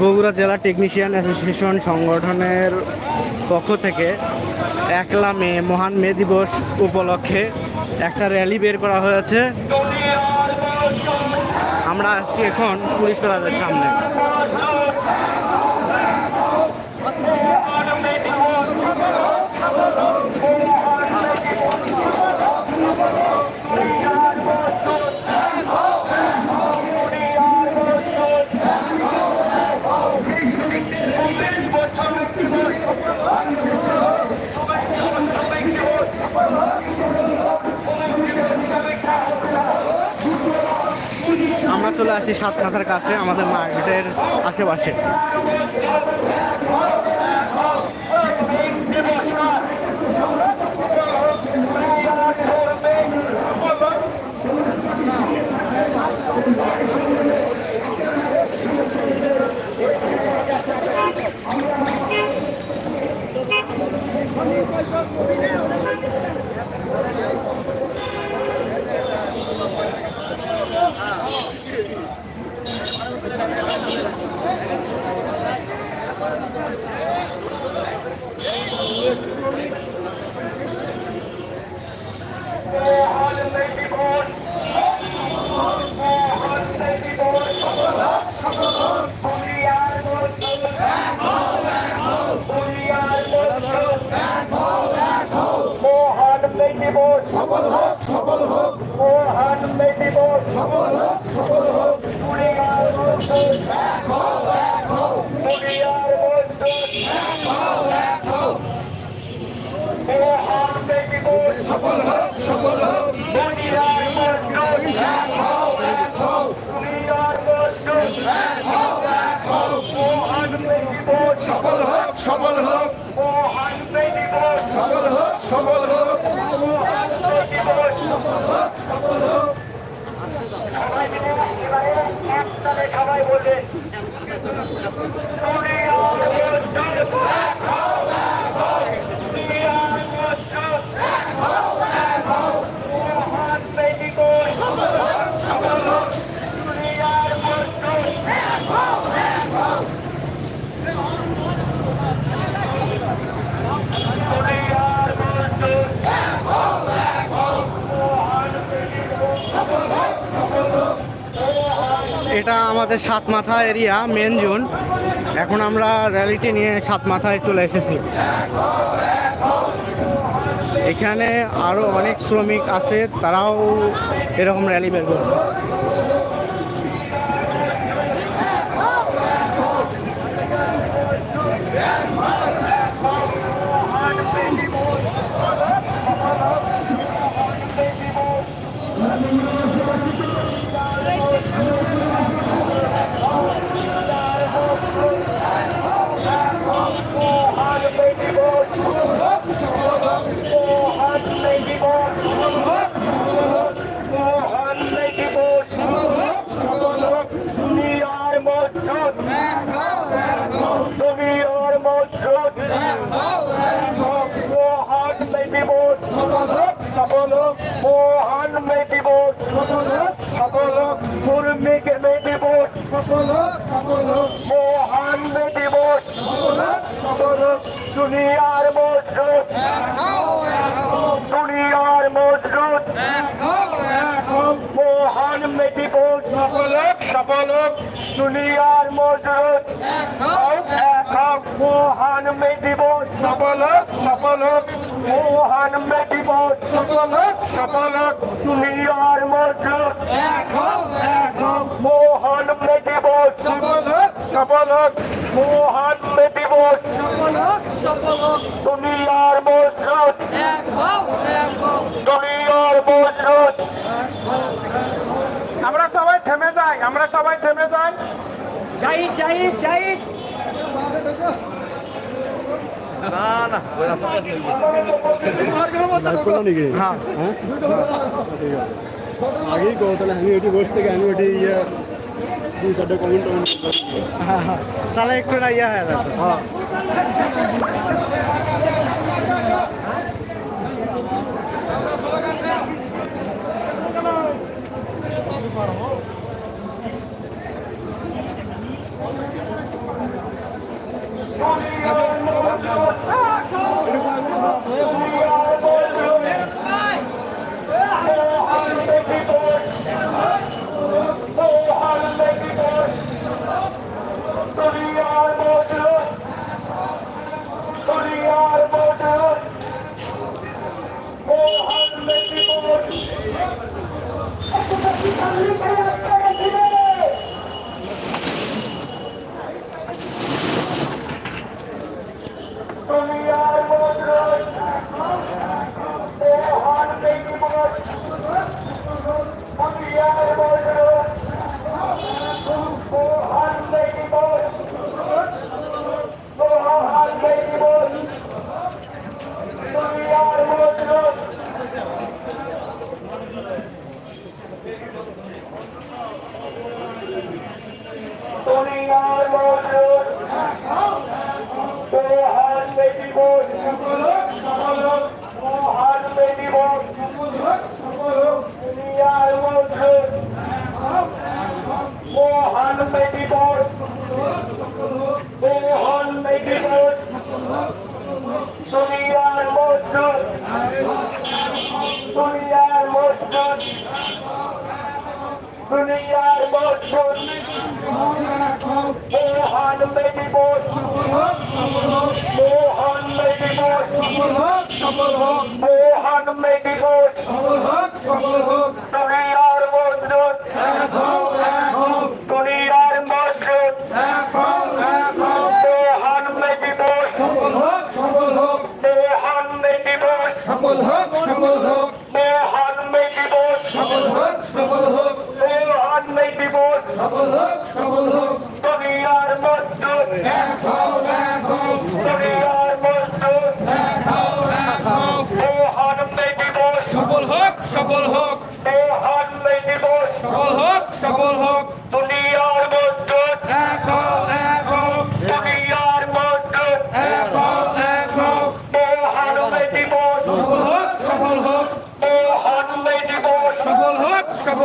বগুড়া জেলা technician association সংগঠনের পক্ষ থেকে একলা মে, মহান মে দিবস উপলক্ষে একটা র্যালি বের করা হয়েছে। আমরা আছি এখন পুলিশ প্লাজার সামনে মহান মে দিবস মহান মে দিবস দুনিয়ার বন্ধু দুনিয়ার বন্ধু বছর দিবস আসি সাত কাছে আমাদের মার্কেটের আশেপাশে মহান মে দিবস মহান মে দিবস দুনিয়ার বন্ধু দুনিয়ার বন্ধু মহান মে দিবস সফল হোক সফল হোক মহান মে দিবস সফল হোক সফল হোক দুনিয়ার বন্ধু দুনিয়ার বন্ধু মহান মে দিবস সফল হোক সফল হোক বন্ধু দুনিয়ার বন্ধু মহান মে দিবস সফল হোক সফল হোক সফল হোক সফল হোক মে দিবস সবাই মিলে একসাথে সবাই বলবে দুনিয়ার বন্ধু দুনিয়ার বন্ধু মহান মে দিবস দুনিয়ার বন্ধু দুনিয়ার বন্ধু মহান মে দিবস এটা আমাদের সাত মাথা এরিয়া মেন জোন এখন আমরা র্যালিটি নিয়ে সাত মাথায় চলে এসেছি। এখানে আরও অনেক শ্রমিক আছে, তারাও এরকম র্যালি বের করছে মসজিদ মহান মে দিবস সফল মহান মে দিবস সফল কুর্মিক মে দিবস মহান মে দিবস দুনিয়ার মসজিদ দুনিয়ার মসজিদ মহান মে দিবস সফল সফল দুনিয়ার মসজিদ একক মহান মে দিবস সফল সফল মহান মে দিবস সফল সফল দুনিয়ার মসজিদ মহান মে দিবস সফল সফল মহান মে দিবস দুনিয়ার মসজিদ দুনিয়ার মসজিদ আমরা সবাই থেমে যাই আমরা সবাই থেমে যাই জাহিদ জাহিদ জাহিদ না ওই রাস্তাটা আছে লাইভ করলো নাকি হ্যাঁ হ্যাঁ ঠিক আছে আগেই কো তাহলে আমি ওইটি বসে থেকে আমি ওইটি ইয়ে দুই চারটে কমেন্ট টমেন্ট হ্যাঁ হ্যাঁ তাহলে একটু না ইয়ে হয়ে যাচ্ছে হ্যাঁ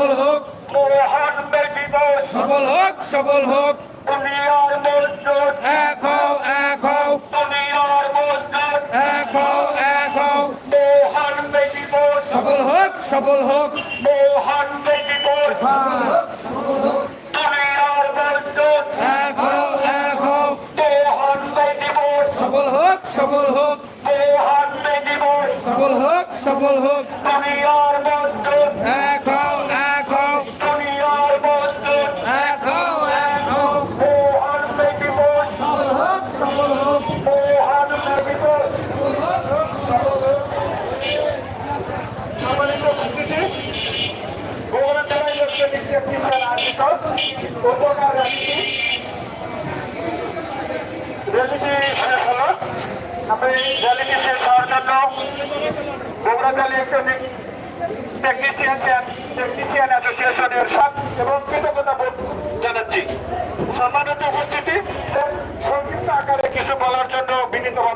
সফল হোক। মোহন মেদিনীপুর সফল হোক সফল হোক। দুনিয়ার মজুর এক হও এক হও। দুনিয়ার মজুর এক হও এক হও। মোহন মেদিনীপুর সফল হোক সফল হোক। মোহন মেদিনীপুর দুনিয়ার মজুর এক হও এক হও। মোহন মেদিনীপুর সফল হোক সফল হোক। মোহন মেদিনীপুর সফল হোক সফল হোক। উপকার রাখছি র্যালিটি শেষ হলো আমি র্যালিটি শেষ হওয়ার জন্য বগুড়া জেলা ইলেকট্রনিক টেকনিশিয়ান টেকনিশিয়ান অ্যাসোসিয়েশনের সাথ এবং কৃতজ্ঞতা বোধ জানাচ্ছি সম্মানিত উপস্থিতি, সংক্ষিপ্ত আকারে কিছু বলার জন্য বিনীত